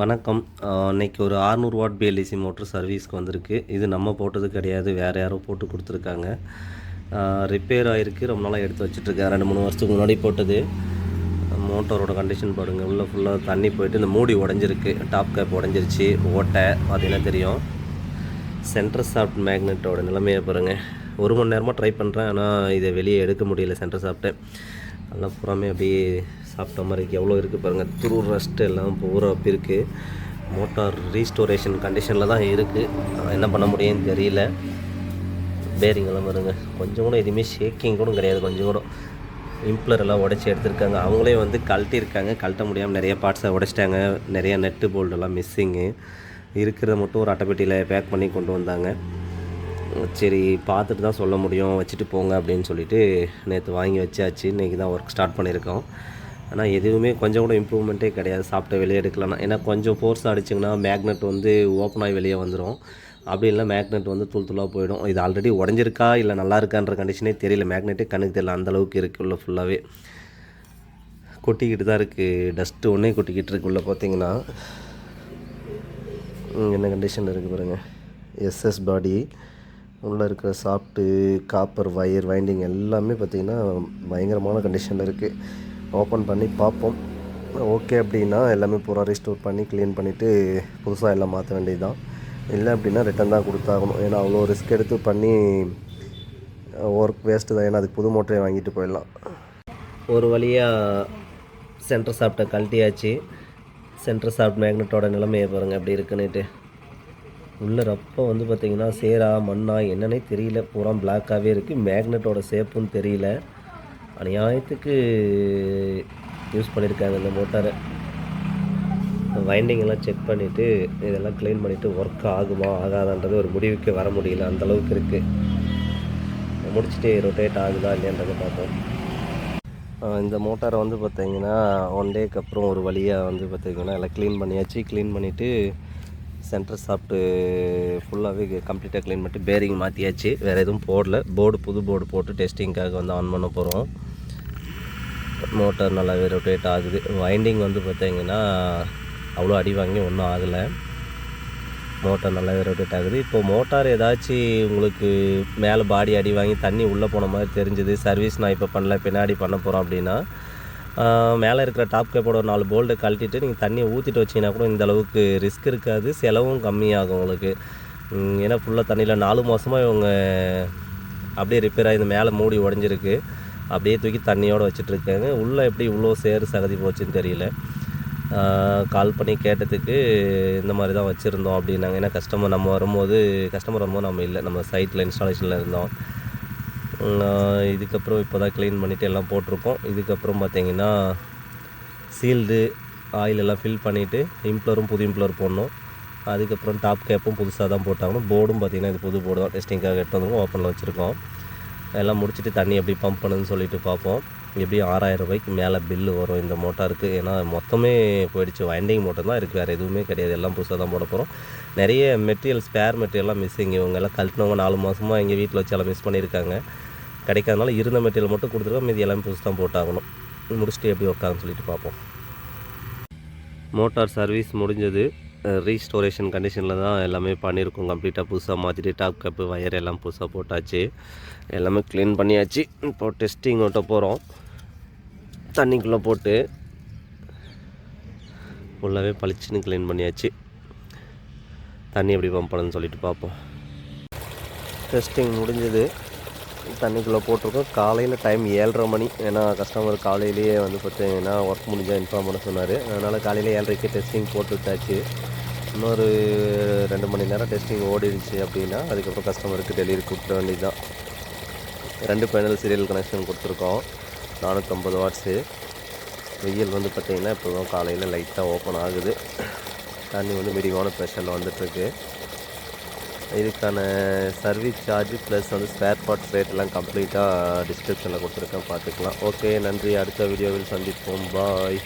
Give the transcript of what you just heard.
வணக்கம். இன்றைக்கி ஒரு 600 வாட் பிஎல்இசி மோட்ரு சர்வீஸ்க்கு வந்திருக்கு. இது நம்ம போட்டது கிடையாது வேறு யாரோ போட்டு கொடுத்துருக்காங்க. ரிப்பேர் ஆகிருக்கு ரொம்ப நாளாக எடுத்து வச்சுட்ருக்கேன் ரெண்டு மூணு வருஷத்துக்கு முன்னாடி போட்டது. மோட்டரோட கண்டிஷன் பாருங்கள் உள்ளே ஃபுல்லாக தண்ணி போயிட்டு இந்த மூடி உடஞ்சிருக்கு. டாப் கேப் உடஞ்சிருச்சு ஓட்டை பார்த்தீங்கன்னா தெரியும்? சென்டர் சாஃப்ட் மேக்னெட்டோட நிலைமையை பாருங்கள் ஒரு மணி நேரமாக ட்ரை பண்ணுறேன் ஆனால் இதை வெளியே எடுக்க முடியல சென்டர் சாஃப்ட்டு நல்லா புறாமே அப்படியே சாப்பிட்ட மாதிரி இருக்குது எவ்வளோ இருக்குது பாருங்கள் துரு ரஸ்ட் எல்லாம் பூரா அப்படி இருக்குது மோட்டார் ரீஸ்டோரேஷன் கண்டிஷனில் தான் இருக்குது என்ன பண்ண முடியும்னு தெரியல. பேரிங் எல்லாம் பாருங்க. கொஞ்சம் கூட எதுவுமே ஷேக்கிங் கூட கிடையாது. கொஞ்சம் கூட. இம்ப்ளர் எல்லாம் உடச்சி எடுத்திருக்காங்க. அவங்களே வந்து கழட்டியிருக்காங்க. கழட்ட முடியாமல் நிறைய பார்ட்ஸை உடைச்சிட்டாங்க. நிறைய நெட்டு போல்டெல்லாம் மிஸ்ஸிங்கு இருக்கிறத மட்டும் ஒரு அட்டைப்பெட்டியில் பேக் பண்ணி கொண்டு வந்தாங்க. சரி பார்த்துட்டு தான் சொல்ல முடியும் வச்சுட்டு போங்க அப்படின்னு சொல்லிட்டு நேற்று வாங்கி வச்சாச்சு. இன்றைக்கி தான் ஒர்க் ஸ்டார்ட் பண்ணியிருக்கோம். ஆனால் எதுவுமே கொஞ்சம் கூட இம்ப்ரூவ்மெண்ட்டே கிடையாது. சாப்பிட்ட வெளியே எடுக்கலன்னா. ஏன்னா கொஞ்சம் ஃபோர்ஸ் அடிச்சிங்கன்னா மேக்னெட் வந்து ஓப்பன் ஆகி வெளியே வந்துடும் அப்படி இல்லை மேக்னெட் வந்து தூள் தூளாக போயிடும். இது ஆல்ரெடி உடஞ்சிருக்கா இல்லை நல்லா இருக்கான்ற கண்டிஷனே தெரியல. மேக்னெட்டே கண்ணுக்கு தெரியல. அந்த அளவுக்கு இருக்குது உள்ள ஃபுல்லாகவே கொட்டிக்கிட்டு தான் இருக்குது டஸ்ட்டு ஒன்றே கொட்டிக்கிட்டு இருக்கு உள்ள பார்த்தீங்கன்னா என்ன கண்டிஷன் இருக்குது பாருங்கள் எஸ்எஸ் பாடி உள்ளே இருக்கிற சாஃப்ட்டு காப்பர் வயர் வைண்டிங் எல்லாமே பார்த்திங்கன்னா பயங்கரமான கண்டிஷனில் இருக்குது ஓப்பன் பண்ணி பார்ப்போம். ஓகே அப்படின்னா எல்லாமே பூரா ரீஸ்டோர் பண்ணி க்ளீன் பண்ணிவிட்டு புதுசாக எல்லாம் மாற்ற வேண்டியது தான் இல்லை அப்படின்னா ரிட்டன் தான் கொடுத்தாகணும். ஏன்னா அவ்வளோ ரிஸ்க் எடுத்து பண்ணி ஒர்க் வேஸ்ட்டு தான். ஏன்னா அதுக்கு புது மோட்டரை வாங்கிட்டு போயிடலாம். ஒரு வழியாக சென்டர் சாப்பிட்ட கழட்டியாச்சு. சென்டர் சாஃப்ட் மேக்னெட்டோட நிலைமையை பாருங்கள் எப்படி இருக்குன்னுட்டு. உள்ள ரப்போ வந்து பார்த்திங்கன்னா சேரா மண்ணா என்னன்னே தெரியல. பூரா பிளாக்காகவே இருக்குது மேக்னெட்டோட சேப்புன்னு தெரியல. அநியாயத்துக்கு யூஸ் பண்ணியிருக்காங்க இந்த மோட்டாரை வைண்டிங்கெல்லாம் செக் பண்ணிவிட்டு இதெல்லாம் க்ளீன் பண்ணிவிட்டு ஒர்க் ஆகுமா ஆகாதான்றது ஒரு முடிவுக்கு வர முடியல. அந்த அளவுக்கு இருக்குது முடிச்சுட்டு ரொட்டேட் ஆகுதா இல்லையான்றதை பார்ப்போம். இந்த மோட்டாரை வந்து பார்த்திங்கன்னா ஒன் டேக்கு அப்புறம் ஒரு வழியாக வந்து பார்த்திங்கன்னா எல்லாம் க்ளீன் பண்ணியாச்சு. க்ளீன் பண்ணிவிட்டு சென்டர் சாப்பிட்டு ஃபுல்லாகவே கம்ப்ளீட்டாக க்ளீன் பண்ணிட்டு பேரிங் மாற்றியாச்சு வேறு எதுவும் போடல. போர்டு புது போர்டு போட்டு டெஸ்டிங்க்காக வந்து ஆன் பண்ண போகிறோம் மோட்டார் நல்லாவே ரொட்டேட் ஆகுது. வைண்டிங் வந்து பார்த்தீங்கன்னா அவ்வளோ அடி வாங்கி ஒன்றும் ஆகலை. மோட்டார் நல்லாவே ரொட்டேட் ஆகுது. இப்போ மோட்டார் ஏதாச்சும் உங்களுக்கு மேலே பாடி அடி வாங்கி தண்ணி உள்ளே போன மாதிரி தெரிஞ்சுது. சர்வீஸ் நான் இப்போ பண்ணல. பின்னாடி பண்ண போகிறோம் அப்படின்னா மேலே இருக்கிற டாப் கேப்போட ஒரு நாலு போல்டை கழட்டிட்டு நீங்கள் தண்ணியை ஊற்றிட்டு வச்சிங்கன்னா கூட இந்த அளவுக்கு ரிஸ்க் இருக்காது. செலவும் கம்மியாகும் உங்களுக்கு. ஏன்னா ஃபுல்லாக தண்ணியில் நாலு மாதமாக இவங்க அப்படியே ரிப்பேர் ஆகி இந்த மேலே மூடி உடஞ்சிருக்கு. அப்படியே தூக்கி தண்ணியோடு வச்சிட்ருக்காங்க உள்ளே எப்படி இவ்வளோ சேறு சகதி போச்சுன்னு தெரியல. கால் பண்ணி கேட்டதுக்கு இந்த மாதிரி தான் வச்சுருந்தோம் அப்படின்னாங்க. ஏன்னா கஸ்டமர் நம்ம வரும்போது கஸ்டமர் வரும்போது நம்ம இல்லை. நம்ம சைட்டில் இன்ஸ்டாலேஷனில் இருந்தோம். இதுக்கப்புறம் இப்போ தான் க்ளீன் பண்ணிவிட்டு எல்லாம் போட்டிருக்கோம். இதுக்கப்புறம் பார்த்தீங்கன்னா சீல்டு ஆயில் எல்லாம் ஃபில் பண்ணிவிட்டு இம்ப்ளரும் புது இம்ப்ளர் போடணும். அதுக்கப்புறம் டாப் கேப்பும் புதுசாக தான் போட்டாகணும். போர்டும் பார்த்திங்கன்னா இது புது போர்டு தான். டெஸ்டிங்காக எடுத்து வந்து ஓப்பனில் வச்சுருக்கோம். எல்லாம் முடிச்சுட்டு தண்ணி எப்படி பம்ப் பண்ணுதுன்னு சொல்லிட்டு பார்ப்போம். எப்படியும் ஆறாயிரம் ரூபாய்க்கு மேலே பில்லு வரும் இந்த மோட்டாருக்கு ஏன்னா மொத்தமே போயிடுச்சு. வைண்டிங் மோட்டர் தான் இருக்குது வேறு எதுவுமே கிடையாது. எல்லாம் புதுசாக தான் போட போகிறோம் நிறைய மெட்டீரியல் ஸ்பேர் மெட்டீரியல்லாம் மிஸ்ஸிங் இவங்க எல்லாம் கழட்டினவங்க நாலு மாதமாக எங்கள் வீட்டில் வச்சு எல்லாம் மிஸ் பண்ணியிருக்காங்க. கிடைக்காதனால இருந்த மெட்டீரியல் மட்டும் கொடுத்துருக்கோம். மீதி எல்லாமே புதுசு தான் போட்டாகணும். முடிச்சுட்டு எப்படி உட்காந்து சொல்லிட்டு பார்ப்போம். மோட்டார் சர்வீஸ் முடிஞ்சது. ரீஸ்டோரேஷன் கண்டிஷனில் தான் எல்லாமே பண்ணியிருக்கோம். கம்ப்ளீட்டாக புதுசாக மாற்றிட்டு டாப் கப்பு வயர் எல்லாம் புதுசாக போட்டாச்சு. எல்லாமே க்ளீன் பண்ணியாச்சு. இப்போ டெஸ்டிங் ஓட்ட போகிறோம் தண்ணிக்குள்ளே போட்டு ஃபுல்லாகவே பளிச்சுன்னு க்ளீன் பண்ணியாச்சு. தண்ணி எப்படி பம்ப் பண்ணுன்னு சொல்லிட்டு பார்ப்போம். டெஸ்டிங் முடிஞ்சது. தண்ணிக்குள்ளே போட்டிருக்கோம். காலையில் டைம் ஏழரை மணி. ஏன்னா கஸ்டமர் காலையிலேயே வந்து பார்த்தீங்கன்னா ஒர்க் முடிஞ்சால் இன்ஃபார்ம் பண்ண சொன்னார். அதனால் காலையில் ஏழரைக்கு டெஸ்டிங் போட்டு விட்டாச்சு. இன்னொரு ரெண்டு மணி நேரம் டெஸ்டிங் ஓடிடுச்சு அப்படின்னா அதுக்கப்புறம் கஸ்டமருக்கு டெலிவரி கொடுக்க வேண்டியது தான் ரெண்டு பேனல் சீரியல் கனெக்ஷன் கொடுத்துருக்கோம். நானூற்றம்பது வாட்ஸு வெயில் வந்து பார்த்திங்கன்னா இப்போ காலையில் லைட்டாக ஓப்பன் ஆகுது. தண்ணி வந்து மீடியமான ப்ரெஷரில் வந்துட்டுருக்கு. இதுக்கான சர்வீஸ் சார்ஜ் ப்ளஸ் வந்து ஸ்பேர் பார்ட்ஸ் ரேட் எல்லாம் கம்ப்ளீட்டாக டிஸ்கிரிப்ஷனில் கொடுத்துருக்கேன். பார்த்துக்கலாம். ஓகே நன்றி. அடுத்த வீடியோவில் சந்திப்போம். பாய்